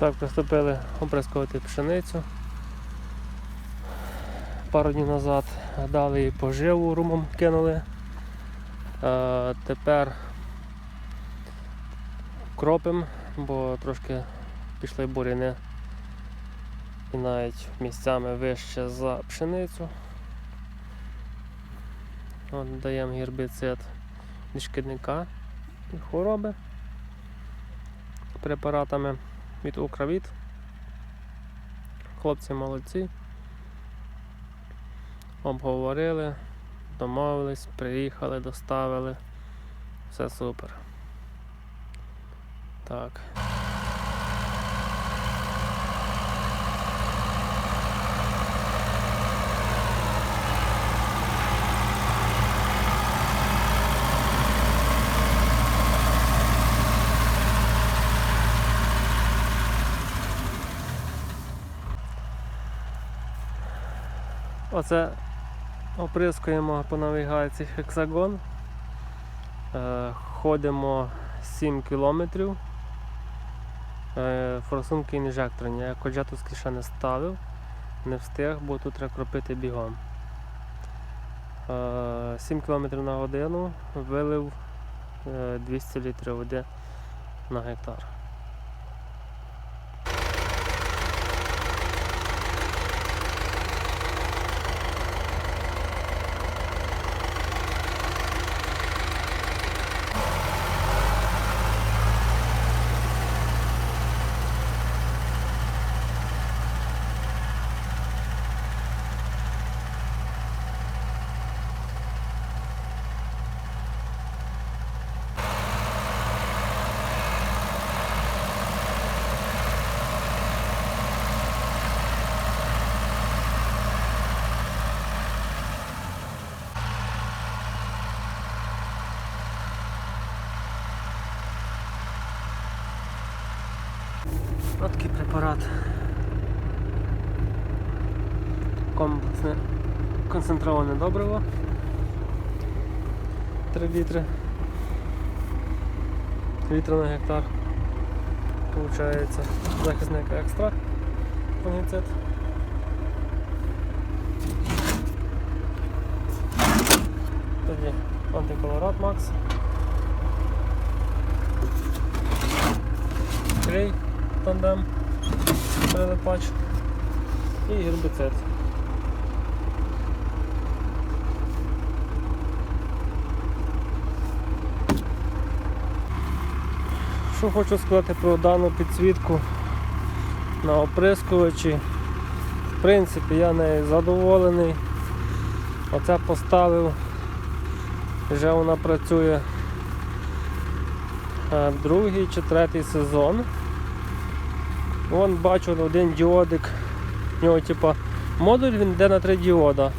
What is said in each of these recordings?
Отак приступили оприскувати пшеницю. Пару днів назад дали їй поживу румом кинули. Е, тепер кропим, бо трошки пішли буряни і навіть місцями вище за пшеницю. От, даємо гербіцид від шкідника і хвороби препаратами від Укравіт. Хлопці молодці. Обговорили, домовились, приїхали, доставили. Все супер. Так. Оце оприскуємо по навігації хексагон. Е, ходимо 7 кілометрів. Е, форсунки інжекторні. Я коджатовський ще не ставив, не встиг, бо тут треба кропити бігом. Е, 7 км на годину вилив е, 200 літрів води на гектар. Ось такий препарат. Комплексне концентроване добриво. 3 літри. Літра на гектар. Получається захисник екстра фунгіцид. Тоді антиколорат Макс. Клей тандем, прилипач і гербіцид. Що хочу сказати про дану підсвітку на оприскувачі. В принципі, я нею задоволений. Оце поставив, вже вона працює е, другий чи третій сезон. Вон бачу один діодик. У нього типа модуль він йде на три діода.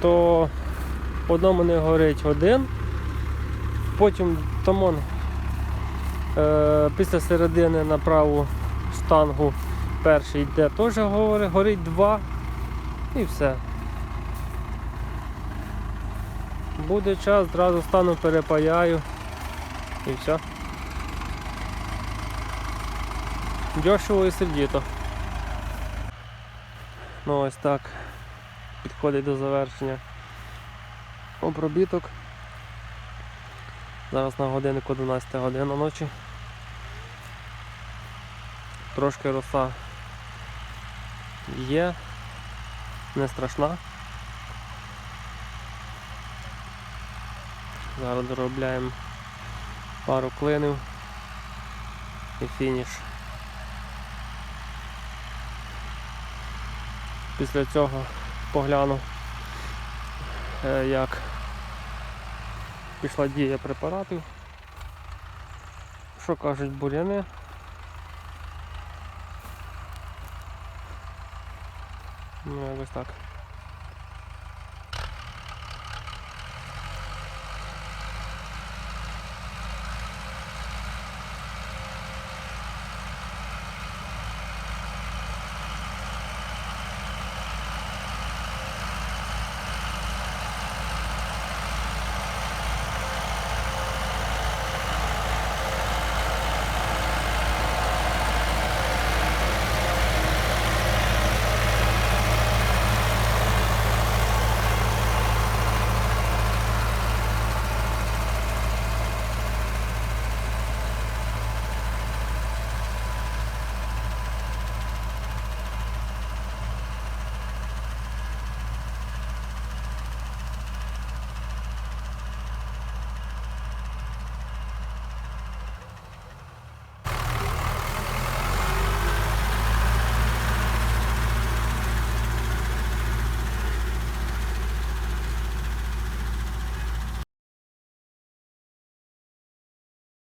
То по одному не горить один, потім там он, е, після середини на праву штангу перший йде теж горить, горить два і все. Буде час, одразу стану перепаяю і все. Дешево і сердито. Ну ось так підходить до завершення обробіток. Зараз на годиннику 12 година ночі. Трошки роса є, не страшна. Зараз доробляємо пару клинів і фініш. Після цього погляну, е, як пішла дія препаратів. Що кажуть буряни. Ну, якось так.